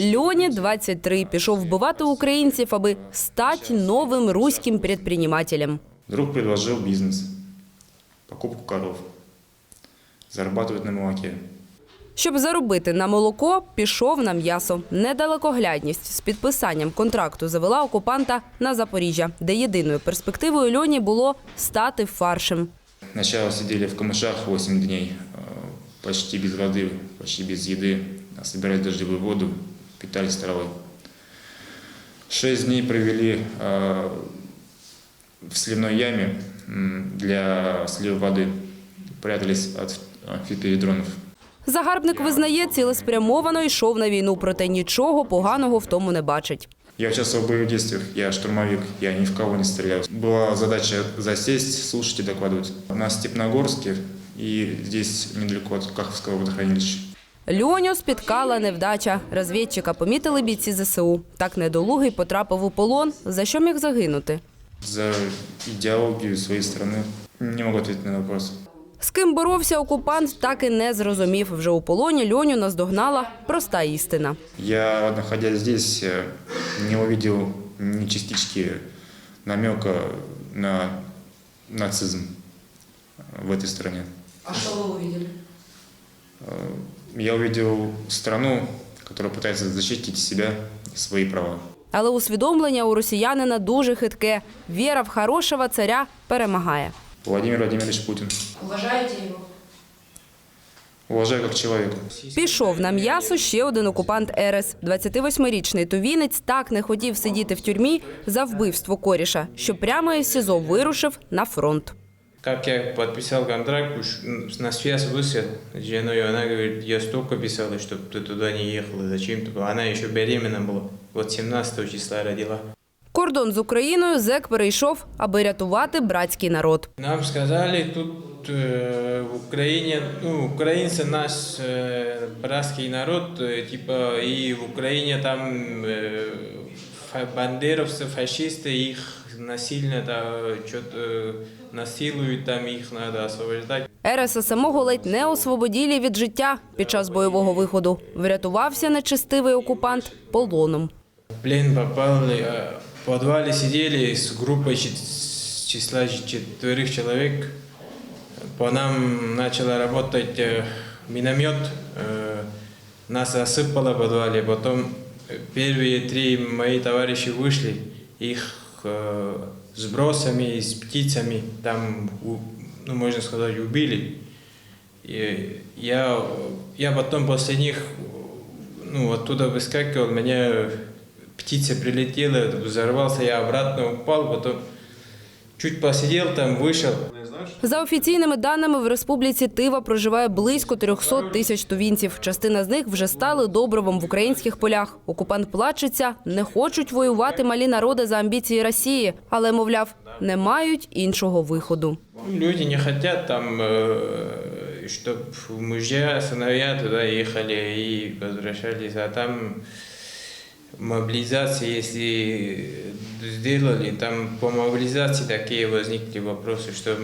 Льоні 23, пішов вбивати українців, аби стати новим руським предпринимателем. Друг предложил бизнес. Покупку коров. Зарабатывать на молоке. Щоб заробити на молоко, пішов на м'ясо. Недалекоглядність з підписанням контракту завела окупанта на Запоріжжя, де єдиною перспективою Льоні було стати фаршем. Сначала сидели в камышах 8 дней, э, почти без воды, почти без еды, а собирали дождевую воду, питались травой. Шесть дней провели э, в сливной яме м, для слива воды, прятались от амфипередронов. Загарбник визнає, цілеспрямовано йшов на війну, проте нічого поганого в тому не бачить. Я участвовал в боевых действиях, я штурмовик, я ни в кого не стрелял. Была задача засесть, слушать и докладывать. На Степногорске и здесь недалеко от Каховского водохранилища. Льоню спіткала невдача. Розвідчика помітили бійці ЗСУ. Так недолугий потрапив у полон, за що міг загинути. За идеологию своей страны не могу ответить на вопрос. З ким боровся окупант, так і не зрозумів. Вже у полоні Льоню наздогнала проста істина. Я, находясь здесь, э, не увидел ни частички намека на нацизм в этой стране. А что вы увидели? Я увидел страну, которая пытается защитить себя и свои права. Але усвідомлення у росіянина дуже хитке. Віра в хорошого царя перемагає. Владимир Владимирович Путин. Уважаете его? Уважаю как человека. Пішов на м'ясо ще один окупант РС. 28-річний тувінець так не хотів сидіти в тюрмі за вбивство коріша, що прямо із СІЗО вирушив на фронт. Как я подписал контракт, уж м, на связь вышел с женой, она говорит, я столько писала, чтобы ты туда не ехала, зачем ты? Она еще беременна была, вот 17 числа родила. Кордон з Україною зек перейшов, аби рятувати братський народ. Нам сказали, тут э, в Украине, ну, украинцы наш э, братский народ, э, типа, и в Украине там э, фа- бандеровцы, фашисты, их насильно да, что-то насилуют, там их надо освобождать. Ереса самого ледь не освободілі від життя під час бойового виходу. Врятувався нечестивий окупант полоном. В плен попали, э, в подвале сидели с группой чет- с числа четверых человек. По нам начал работать э, миномет. Э, Нас осыпало в подвале. Потом э, первые три мои товарищи вышли. Их э, с бросами, с птицами там, ну, можно сказать, убили. И я, я потом после них ну, оттуда выскакивал, меня птица прилетела, взорвался, я обратно упал, потом чуть посидел там, вышел. За офіційними даними, в республіці Тива проживає близько 300 тисяч тувінців. Частина з них вже стали добровом в українських полях. Окупант плачеться, не хочуть воювати малі народи за амбіції Росії, але, мовляв, не мають іншого виходу. Ну, Люди не хотят там, чтобы мужья, сыновья туда ехали и возвращались, а там мобилизация, если сделали, там по мобилизации такие возникли вопросы, что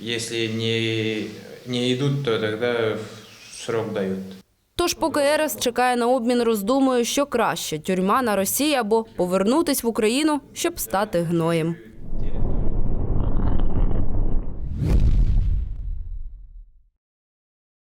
если не, не идут, то тогда срок дают. Тож, поки Ерес чекає на обмін, роздумує, що краще – тюрма на Росії або повернутись в Україну, щоб стати гноєм.